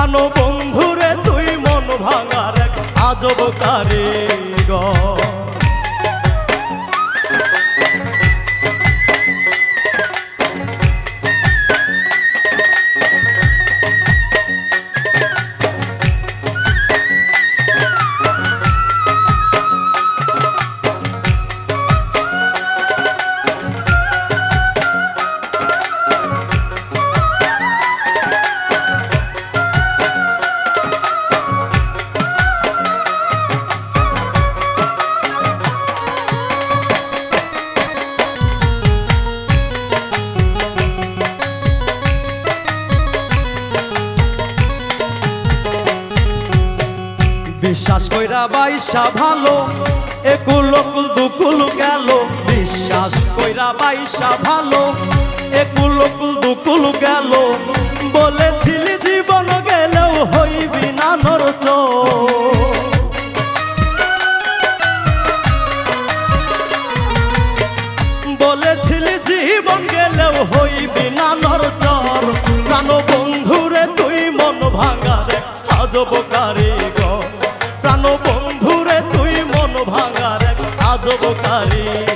কেন বন্ধুরে তুই মন ভাঙার আজব কারিগর। বিশ্বাস কইরা বাইসা ভালো, একুল অকুল দুকুল গেল। বিশ্বাস কইরা বাইসা ভালো, একুল অকুল দুকুল গেল। বলেছিলি ভাঙারে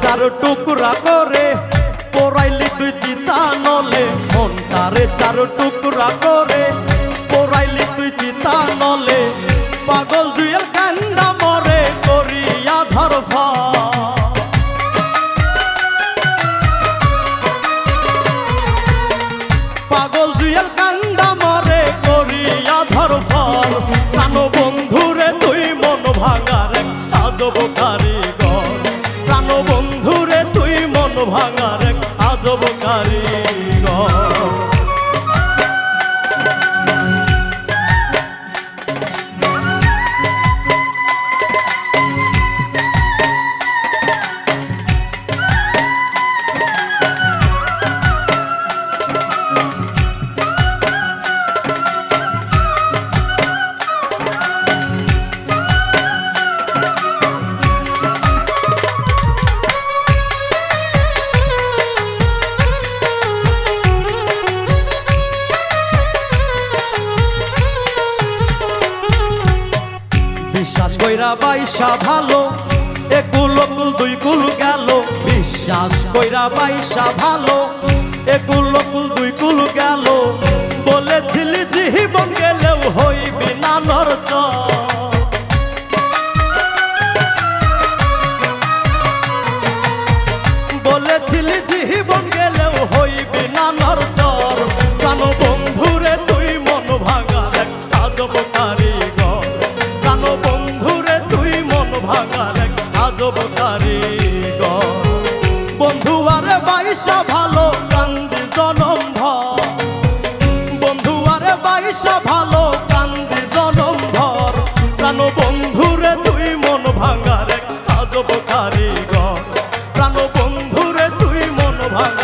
চার টুকরা করে, পোড়াইলি তুই চিতা নলে। মনটারে চার টুকরা করে, পোড়াইলি তুই চিতা নলে। পাগল জুয়েল তুই মন ভাঙার আজব কারিগর। কইরা বাইসা ভালো। একুল অকুল দুই কুল গেল। বিশ্বাস কইরা বাইসা ভালো। একুল অকুল দুই কুল গেল। বলেছিলি জীবন গেলেও হইবি না নরচ আজব কারিগর বন্ধু আর বাইশা ভালো কান্দি জনম ধর বন্ধু আর বাইশা ভালো কান্দি জনম ধর প্রাণ বন্ধুরে তুই মন ভাঙার আজব কারিগর প্রাণ বন্ধুরে তুই মন ভাঙ